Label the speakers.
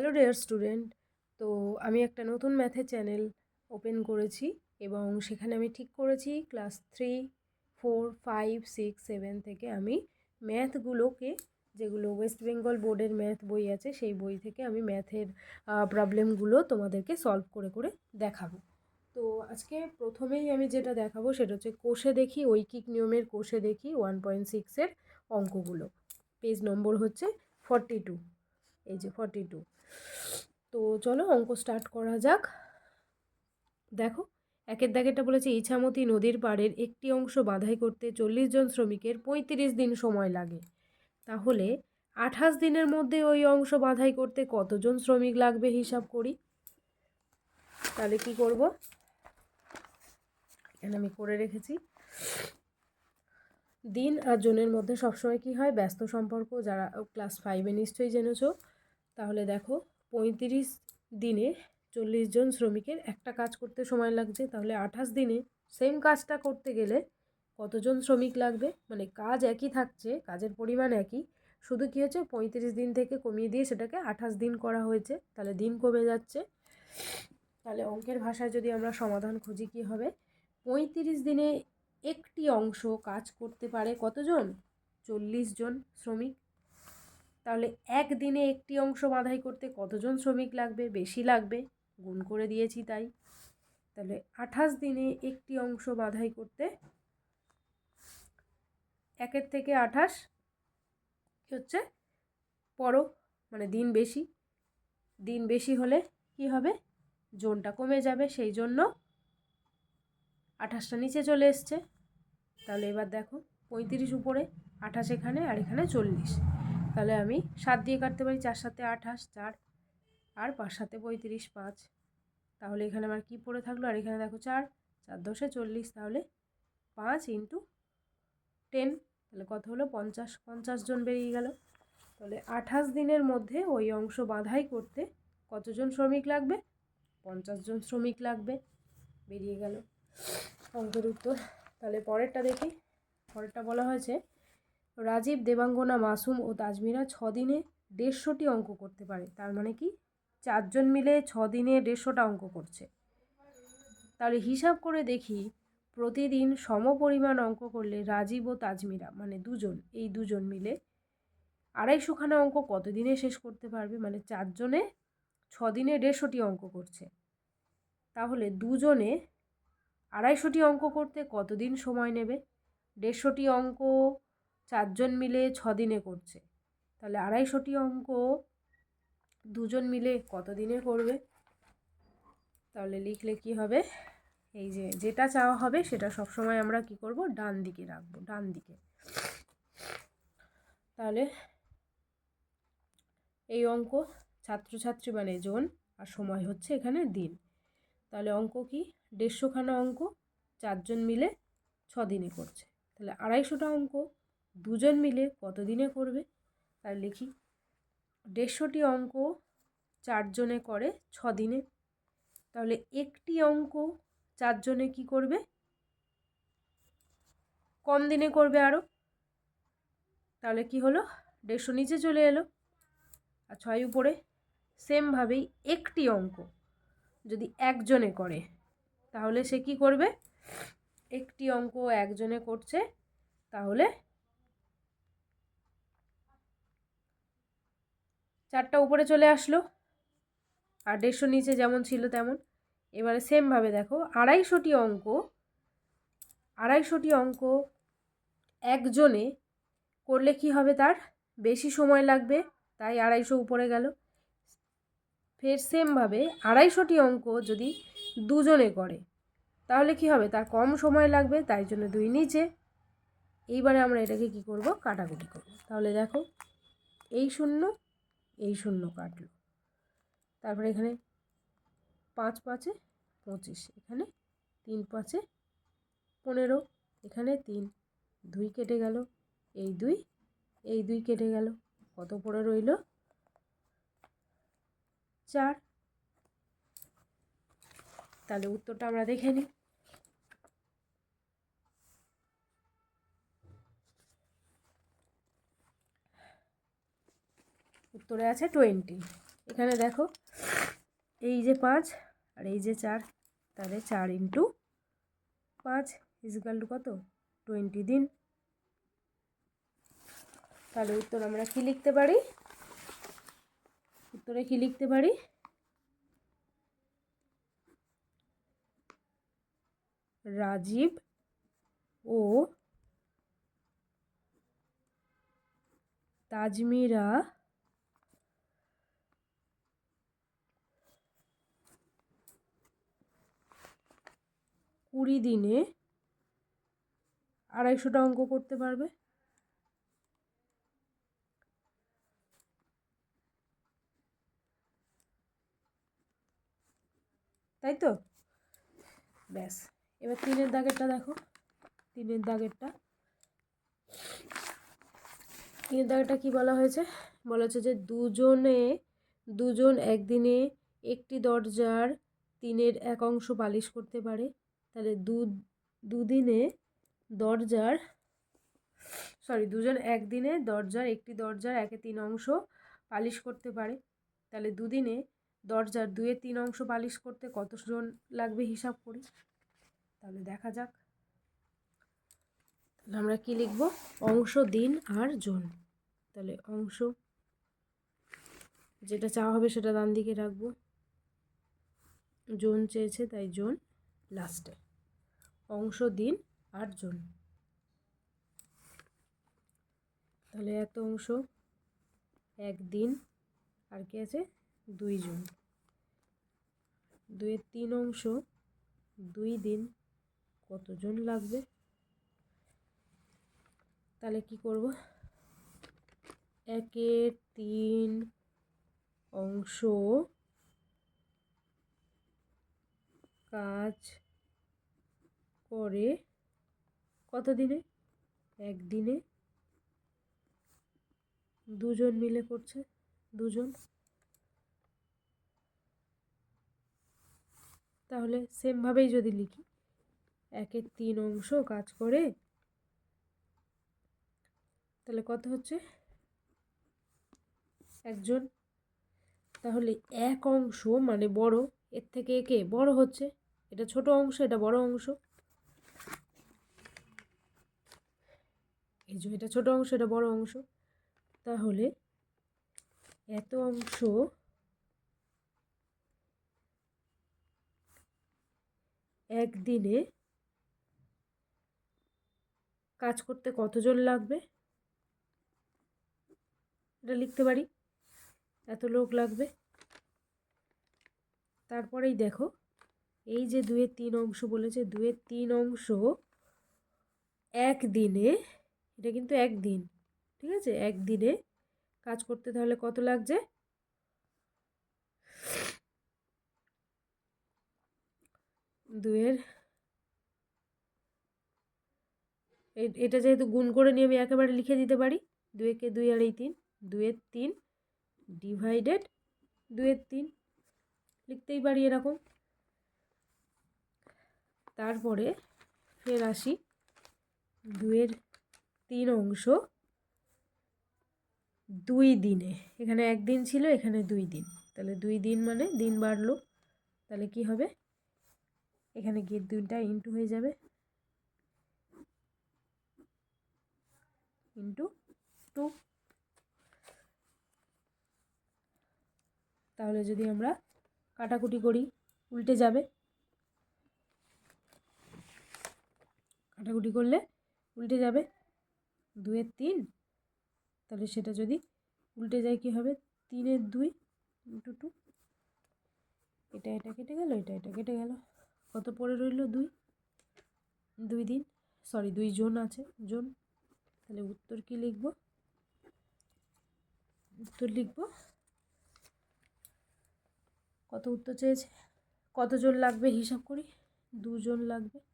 Speaker 1: Hello dear student তো আমি একটা নতুন ম্যাথের চ্যানেল ওপেন করেছি এবং সেখানে আমি ঠিক করেছি class three four five six seven থেকে আমি ম্যাথগুলোকে যেগুলো ওয়েস্ট বেঙ্গল বোর্ডের ম্যাথ বই আছে, সেই বই থেকে আমি ম্যাথের প্রবলেমগুলো তোমাদেরকে সলভ করে করে দেখাবো। তো আজকে প্রথমেই আমি যেটা দেখাবো সেটা হচ্ছে কোষে দেখি, ঐকিক নিয়মের কোষে দেখি ওয়ান পয়েন্ট সিক্সের অঙ্কগুলো। পেজ নম্বর হচ্ছে ফর্টি টু এই যে ফর্টি টু তো চলো অঙ্ক স্টার্ট করা যাক। দেখো, একের দাগেরটা বলেছে, ইছামতি নদীর পাড়ের একটি অংশ বাধাই করতে চল্লিশ জন শ্রমিকের পঁয়ত্রিশ দিন সময় লাগে। তাহলে আঠাশ দিনের মধ্যে ওই অংশ বাধাই করতে কতজন শ্রমিক লাগবে হিসাব করি? তাহলে কি করব? এখানে আমি করে রেখেছি। দিন আর জনের মধ্যে সবসময় কি হয়? ব্যস্ত সম্পর্ক, যারা ক্লাস ফাইভে নিশ্চয়ই জেনেছো। তাহলে দেখো পঁয়ত্রিশ দিনে চল্লিশ জন শ্রমিকের একটা কাজ করতে সময় লাগছে। তাহলে আঠাশ দিনে সেম কাজটা করতে গেলে কতজন শ্রমিক লাগবে? মানে কাজ একই থাকছে, কাজের পরিমাণ একই। শুধু কী হচ্ছে? পঁয়ত্রিশ দিন থেকে কমিয়ে দিয়ে সেটাকে আঠাশ দিন করা হয়েছে। তাহলে দিন কমে যাচ্ছে। তাহলে অঙ্কের ভাষায় যদি আমরা সমাধান খুঁজি কী হবে? পঁয়ত্রিশ দিনে একটি অংশ কাজ করতে পারে কতজন? চল্লিশ জন শ্রমিক। তাহলে একদিনে একটি অংশ বাধাই করতে কতজন শ্রমিক লাগবে? বেশি লাগবে? গুণ করে দিয়েছি তাই। তাহলে আঠাশ দিনে একটি অংশ বাধাই করতে একের থেকে আঠাশ কী হচ্ছে? পরো মানে দিন বেশি। দিন বেশি হলে কি হবে? জোনটা কমে যাবে, সেই জন্য আঠাশটা নিচে চলে এসছে। তাহলে এবার দেখো, পঁয়ত্রিশ উপরে, আঠাশ এখানে, আর এখানে চল্লিশ। তাহলে আমি সাত দিয়ে কাটতে পারি, চার সাথে আঠাশ চার। আর পাঁচ সাথে পঁয়ত্রিশ, পাঁচ। তাহলে এখানে আমার কি পড়ে থাকল? আর এখানে দেখো চার চার দশে চল্লিশ, তাহলে পাঁচ ইন্টু টেন। তাহলে কত হলো? পঞ্চাশ পঞ্চাশ জন বেরিয়ে গেল। তাহলে আঠাশ দিনের মধ্যে ওই অংশ বাধাই করতে কতজন শ্রমিক লাগবে? পঞ্চাশ জন শ্রমিক লাগবে, বেরিয়ে গেল। অঙ্কের উত্তর। তাহলে পরেরটা দেখি। পরেরটা বলা হয়েছে রাজীব দেবাঙ্গনা মাসুম ও তাজমিরা ছ দিনে দেড়শোটি অঙ্ক করতে পারে। তার মানে কি? চারজন মিলে ছ দিনে দেড়শোটা অঙ্ক করছে। তাহলে হিসাব করে দেখি প্রতিদিন সমপরিমাণ অঙ্ক করলে রাজীব ও তাজমিরা মানে দুজন, এই দুজন মিলে আড়াইশোখানা অঙ্ক কতদিনে শেষ করতে পারবে? মানে চারজনে ছ দিনে দেড়শোটি অঙ্ক করছে। তাহলে দুজনে আড়াইশোটি অঙ্ক করতে কতদিন সময় নেবে? দেড়শোটি অঙ্ক চারজন মিলে দিনে করছে। তাহলে আড়াইশোটি অঙ্ক দুজন মিলে কত দিনে করবে? তাহলে লিখলে কি হবে? এই যে যেটা চাওয়া হবে সেটা সবসময় আমরা কি করব? ডান দিকে রাখব, ডান দিকে। তাহলে এই অঙ্ক ছাত্রছাত্রী মানে জন আর সময় হচ্ছে এখানে দিন। তাহলে অঙ্ক কি? দেড়শোখানা অঙ্ক, চারজন মিলে দিনে করছে। তাহলে আড়াইশোটা অঙ্ক দুজন মিলে কত দিনে করবে? তার লিখি। দেড়শোটি অঙ্ক চারজনে করে ছ দিনে তাহলে একটি অঙ্ক চারজনে কি করবে? কম দিনে করবে আরও তাহলে কি হলো? দেড়শো নিচে চলে এলো। আর ছয় উপরে। সেমভাবেই একটি অঙ্ক যদি একজনে করে, তাহলে সে কি করবে? একটি অঙ্ক একজনে করছে, তাহলে চারটা উপরে চলে আসলো। আর দেড়শো নিচে যেমন ছিল তেমন। এবারে সেমভাবে দেখো, আড়াইশোটি অঙ্ক আড়াইশোটি অঙ্ক একজনে করলে কি হবে তার? বেশি সময় লাগবে, তাই আড়াইশো উপরে গেল। ফের সেমভাবে আড়াইশোটি অঙ্ক যদি দুজনে করে, তাহলে কি হবে? তার কম সময় লাগবে, তাই জন্য দুই নিচে। এইবারে আমরা এটাকে কি করব? কাটাকুটি করব। তাহলে দেখো, এই শূন্য এই শূন্য কাটলো। তারপরে এখানে পাঁচ পাঁচে পঁচিশ, এখানে তিন পাঁচে পনেরো, এখানে তিন, দুই কেটে গেল, এই দুই এই দুই কেটে গেল, কত পড়ে রইল? চার। তাহলে উত্তরটা আমরা দেখে নিই। উত্তরে আছে টোয়েন্টি। এখানে দেখো, এই যে পাঁচ আর এই যে চার, তাহলে চার ইন্টু পাঁচ ইজিক্যাল টু কত? টোয়েন্টি দিন। তাহলে উত্তর আমরা কী লিখতে পারি? উত্তরে কী লিখতে পারি? রাজীব ও তাজমিরা কুড়ি দিনে আড়াইশোটা অঙ্ক করতে পারবে। তাই তো? ব্যাস, এবার তিনের দাগেরটা দেখো। তিনের দাগেরটা। তিনের দাগেরটা কি বলা হয়েছে? বলা হচ্ছে যে দুজনে, দুজন একদিনে একটি দরজার তিনের এক অংশ পালিশ করতে পারে। তাহলে দু, দুদিনে দরজার সরি দুজন একদিনে দরজার, একটি দরজার একে তিন অংশ পালিশ করতে পারে। তাহলে দুদিনে দরজার দুয়ে তিন অংশ পালিশ করতে কতজন লাগবে হিসাব করি? তাহলে দেখা যাক। তাহলে আমরা কি লিখব? অংশ, দিন আর জন। তাহলে অংশ, যেটা চাওয়া হবে সেটা ডান দিকে রাখব। জোন চেয়েছে, তাই জোন। লাস্টে। অংশ দিন আর জন। তাহলে এত অংশ একদিন আর কি আছে? দুই জন। দুয়ের তিন অংশ, দুই দিন কতজন লাগবে? তাহলে কি করব? একের তিন অংশ কাজ করে কত দিনে একদিনে? দুজন মিলে করছে? দুজন? তাহলে সেমভাবেই যদি লিখি, একের তিন অংশ কাজ করে, তাহলে কত হচ্ছে? একজন? তাহলে এক অংশ মানে বড়, এর থেকে একে বড় হচ্ছে। এটা ছোট অংশ, এটা বড় অংশ। এই যে এটা ছোট অংশ, এটা বড় অংশ। তাহলে এত অংশ একদিনে কাজ করতে কতজন লাগবে? এটা লিখতে পারি? এত লোক লাগবে? তারপরেই দেখো। এই যে দুয়ের তিন অংশ বলেছে, দুয়ের তিন অংশ একদিনে, এটা কিন্তু একদিন, ঠিক আছে? একদিনে কাজ করতে তাহলে কত লাগছে? দুয়ের এটা যেহেতু গুণ করে নিয়ে আমি একেবারে লিখে দিতে পারি, দুয়েকে দুই আর এই তিন, দুয়ের তিন ডিভাইডেড দুয়ের তিন, লিখতেই পারি এরকম। তারপরে ফের আসি দুয়ের তিন অংশ দুই দিনে। এখানে একদিন ছিল, এখানে দুই দিন। তাহলে দুই দিন মানে দিন বাড়লো। তাহলে কি হবে? এখানে গিয়ে দুইটা ইন্টু হয়ে যাবে। Into two. তাহলে যদি আমরা কাটাকুটি করি, উল্টে যাবে। কাটাকুটি করলে উল্টে যাবে। দুয়ের তিন, তাহলে সেটা যদি উল্টে যায় কী হবে? তিনের দুই ইন্টু টু এটা এটা কেটে গেল, এটা এটা কেটে গেল। কত পড়ে রইল? দুই। দুই দিন। সরি দুই জন আছে, জন। তাহলে উত্তর কি লিখব? উত্তর লিখব। কত উত্তর চেয়েছে? কতজন লাগবে? হিসাব করি। দুজন লাগবে।